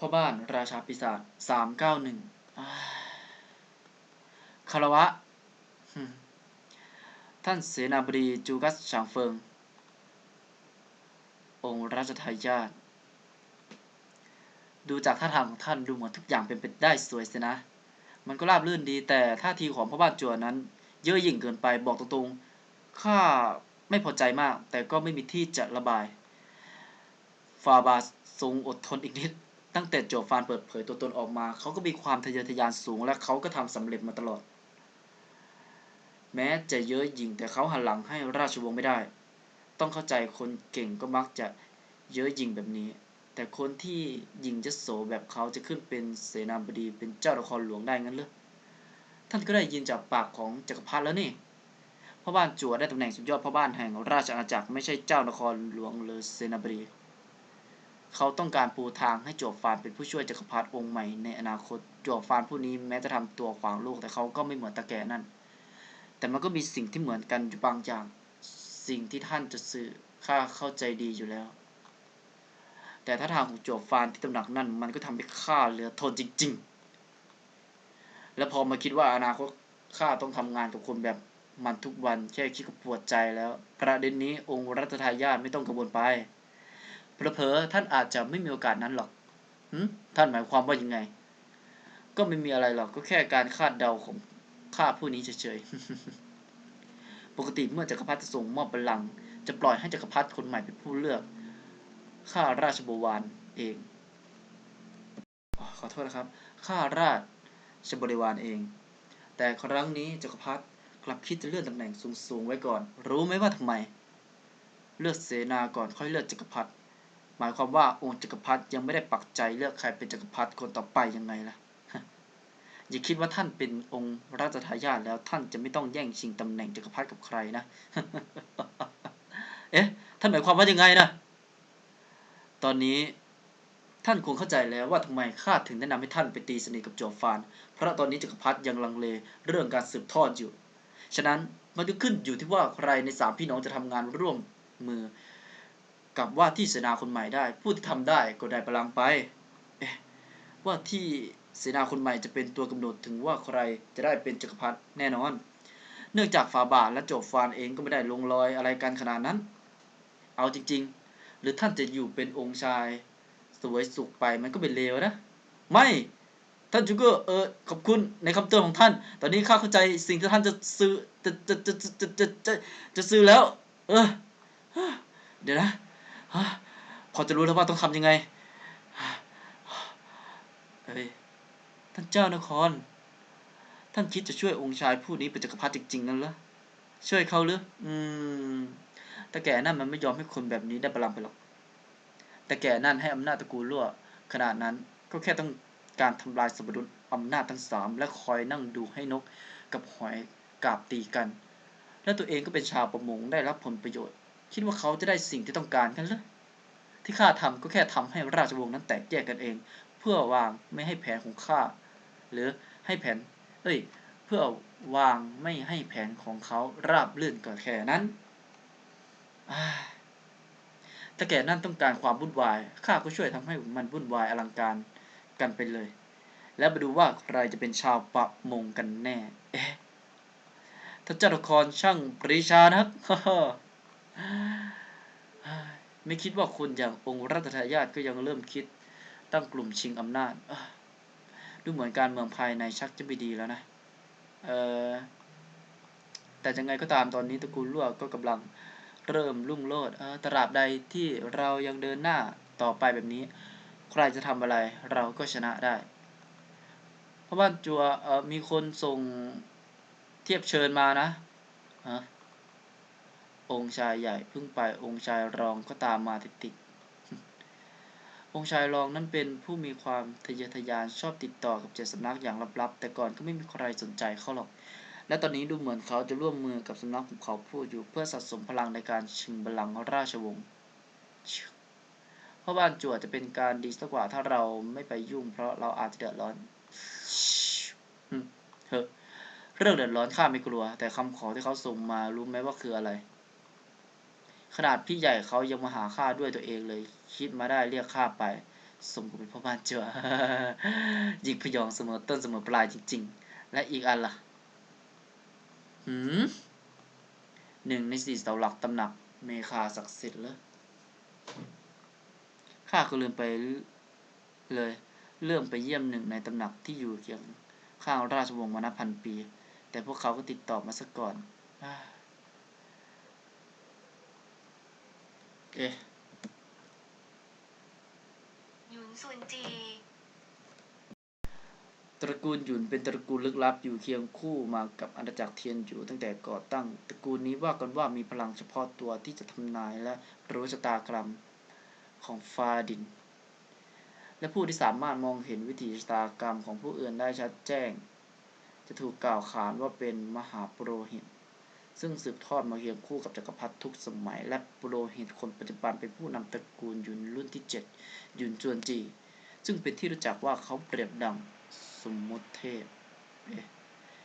พ่อบ้านราชาปีศาจสามเก้าหนึ่งคารวะ ท่านเสนาบดีจูกัสฉางเฟิง องค์ราชทายาทดูจากท่าทางของท่านดูเหมือนทุกอย่างเป็นไปได้สวยสินะ มันก็ราบรื่นดีแต่ท่าทีของพ่อบ้านจัวนั้น เย่อหยิ่งเกินไปบอกตรงๆ ข้าไม่พอใจมาก แต่ก็ไม่มีที่จะระบาย ฟาบาทรงอดทนอีกนิด ตั้งแต่โจฟานเปิดเผยตัวตนออกมา เขาก็มีความทะเยอทะยานสูง และเขาก็ทำสำเร็จมาตลอด แม้จะเยอะยิงแต่เขาหันหลังให้ราชวงศ์ไม่ได้ ต้องเข้าใจคนเก่งก็มักจะเยอะยิงแบบนี้ แต่คนที่ยิงจะโสแบบเขาจะขึ้นเป็นเสนาบดีเป็นเจ้านครหลวงได้งั้นเหรอท่านก็ได้ยินจากปากของจักรพรรดิแล้วนี่พ่อบ้านจั่วได้ตำแหน่งสุดยอดพ่อบ้านแห่งราชอาณาจักรไม่ใช่เจ้านครหลวงหรือเสนาบดี เขาต้องการปูทางให้จวบฟานเป็นผู้ช่วยจักรพรรดิองค์ใหม่ในอนาคต จวบฟานผู้นี้แม้จะทำตัวขวางโลกแต่เขาก็ไม่เหมือนตาแก่นั่น แต่มันก็มีสิ่งที่เหมือนกันอยู่บางอย่าง สิ่งที่ท่านจะสื่อข้าเข้าใจดีอยู่แล้ว แต่ถ้าทางของจวบฟานที่ตำหนักนั่น มันก็ทำให้ข้าเหลือทนจริง ๆ และพอมาคิดว่าอนาคตข้าต้องทำงานกับคนแบบมันทุกวันแค่คิดก็ปวดใจแล้ว ประเด็นนี้องค์รัชทายาทไม่ต้องกังวลไป เพอๆท่านอาจจะไม่มีโอกาสนั้นหรอกท่านหมายความว่ายังไง ก็ไม่มีอะไรหรอกก็แค่การคาดเดาของข้าผู้นี้เฉยๆ ปกติเมื่อจักรพรรดิส่งมอบบัลลังก์จะปล่อยให้จักรพรรดิคนใหม่เป็นผู้เลือก ข้าราชบวรเอง ขอโทษนะครับ ข้าราชบริวารเอง แต่ครั้งนี้จักรพรรดิกลับคิดจะเลื่อนตำแหน่งสูงๆไว้ก่อน รู้ไหมว่าทำไม เลือกเสนาก่อนค่อยเลือกจักรพรรดิ หมายความว่าองค์จักรพรรดิยังไม่ได้ปักใจเลือกใครเป็นจักรพรรดิคนต่อไปยังไงล่ะอย่าคิดว่าท่านเป็นองค์ราชทายาทแล้วท่านจะไม่ต้องแย่งชิงตำแหน่งจักรพรรดิกับใครนะ เอ๊ะ ท่านหมายความว่ายังไงนะ ตอนนี้ท่านคงเข้าใจแล้วว่าทำไมข้าถึงแนะนำให้ท่านไปตีสนิทกับโจฟาน เพราะตอนนี้จักรพรรดิยังลังเลเรื่องการสืบทอดอยู่ ฉะนั้นมันก็ขึ้นอยู่ที่ว่าใครในสามพี่น้องจะทำงานร่วมมือ กับว่าที่เสนาคนใหม่ได้ ผู้ที่ทำได้ก็ได้พลังไปว่าที่เสนาคนใหม่จะเป็นตัวกำหนดถึงว่าใครจะได้เป็นจักรพรรดิแน่นอน เนื่องจากฟาบาทและโจฟานเองก็ไม่ได้ลงรอยอะไรกันขนาดนั้น เอาจริง ๆ หรือท่านจะอยู่เป็นองค์ชาย สวยสุขไปมันก็เป็นเลวนะ ไม่ท่านจูเกอร์เออขอบคุณในคำเตือนของท่าน ตอนนี้ข้าเข้าใจสิ่งที่ท่านจะซื้อจะจะจะจะจะจะจะซื้อแล้ว เออ เดี๋ยวนะ ฮะพอจะรู้แล้วว่าต้องทำยังไงเฮ้ยท่านเจ้านคร ท่านคิดจะช่วยองค์ชายผู้นี้เป็นจักรพรรดิจริงๆนั่นเหรอช่วยเขาหรือ อืม แต่แก่นั่นมันไม่ยอมให้คนแบบนี้ได้บัลลังก์ไปหรอก แต่แก่นั่นให้อำนาจตระกูลรั่วขนาดนั้นก็แค่ต้องการทำลายสมดุลอำนาจทั้งสามและคอยนั่งดูให้นกกับหอยกาบตีกัน และตัวเองก็เป็นชาวประมงได้รับผลประโยชน์ คิดว่าเขาจะได้สิ่งที่ต้องการกันหรือที่ข้าทำก็แค่ทำให้ราชวงศ์นั้นแตกแยกกันเอง เพื่อวางไม่ให้แผนของข้าหรือให้แผน เอ้ย เพื่อวางไม่ให้แผนของเขาราบรื่นก็แค่นั้นถ้าแก่นั่นต้องการความวุ่นวาย ข้าก็ช่วยทำให้มันวุ่นวายอลังการกันไปเลย แล้วมาดูว่าใครจะเป็นชาวประมงกันแน่ เอ๊ะถ้าเจ้าละครช่างปรีชานะครับ ไม่คิดว่าคนอย่างองค์รัตทายาทก็ยังเริ่มคิดตั้งกลุ่มชิงอำนาจดูเหมือนการเมืองภายในชักจะไม่ดีแล้วนะเออแต่ยังไงก็ตามตอนนี้ตระกูลลวกก็กำลังเริ่มรุ่งโรจน์ตราบใดที่เรายังเดินหน้าต่อไปแบบนี้ ใครจะทำอะไรเราก็ชนะได้ เพราะว่าจัวมีคนส่งเทียบเชิญมานะะ องค์ชายใหญ่เพิ่งไปองค์ชายรองก็ตามมาติดๆองค์ชายรองนั้นเป็นผู้มีความทะเยอทะยานชอบติดต่อกับเจ็ดสำนักอย่างลับๆ แต่ก่อนก็ไม่มีใครสนใจเขาหรอก และตอนนี้ดูเหมือนเขาจะร่วมมือกับสำนักของเขาพูดอยู่เพื่อสะสมพลังในการชิงบัลลังก์ราชวงศ์เพราะบ้านจั่วจะเป็นการดีสักกว่าถ้าเราไม่ไปยุ่ง เพราะเราอาจจะเดือดร้อนเฮ้เรื่องเดือดร้อนข้าไม่กลัว แต่คำขอที่เขาส่งมารู้ไหมว่าคืออะไร ขนาดพี่ใหญ่เขายังมาหาข้าด้วยตัวเองเลย คิดมาได้เรียกข้าไป สมกับเป็นพ่อบ้านเจัวยิงพยองเสมอต้นเสมอปลายจริง ๆ และอีกอันล่ะหืมหนึ่งในสี่เสาหลักตำหนักเมคาศักดิ์สิทธิ์เลยข้าก็ลืมไปเลย เรื่องไปเยี่ยมหนึ่งในตำหนักที่อยู่เคียงข้างราชวงศ์มานับพันปี แต่พวกเขาก็ติดต่อมาซะก่อนอ เอ๊ะหยุนซุนจี ตระกูลหยุนเป็นตระกูลลึกลับอยู่เคียงคู่มากับอาณาจักรเทียนอยู่ตั้งแต่ก่อตั้ง ตระกูลนี้ว่ากันว่ามีพลังเฉพาะตัวที่จะทำนายและรู้ชะตากรรมของฟ้าดิน และผู้ที่สามารถมองเห็นวิถีชะตากรรมของผู้อื่นได้ชัดแจ้ง จะถูกกล่าวขานว่าเป็นมหาปุโรหิต ซึ่งสืบทอดมาเคียงคู่กับจักรพรรดิทุกสมัย และปุโรหิตคนปัจจุบันเป็นผู้นำตระกูลยุนรุ่นที่เจ็ดยุนจวนจี ซึ่งเป็นที่รู้จักว่าเขาเปรียบดังสมมุติเทพ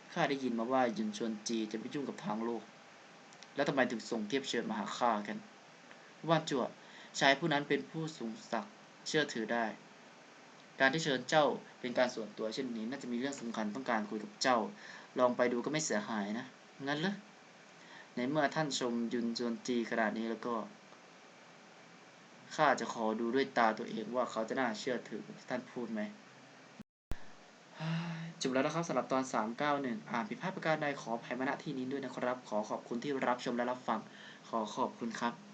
เข้าได้ยินมาว่ายุนชวนจีจะไม่ยุ่งกับทางโลก แล้วทำไมถึงส่งเทียบเชิญมาหาข้ากัน ว่านจั่วชายผู้นั้นเป็นผู้สูงศักดิ์เชื่อถือได้ การที่เชิญเจ้าเป็นการส่วนตัวเช่นนี้ น่าจะมีเรื่องสำคัญต้องการคุยกับเจ้า ลองไปดูก็ไม่เสียหายนะ งั้นเหรอ ในเมื่อท่านชมยุนจวนจีขนาดนี้แล้วก็ ข้าจะขอดูด้วยตาตัวเองว่าเขาจะน่าเชื่อถือที่ท่านพูดไหมจบแล้วนะครับสำหรับตอน 391 อ่านผิดพลาดประการใดขออภัยมาณที่นี้ด้วยนะครับ ขอขอบคุณที่รับชมและรับฟัง ขอขอบคุณครับ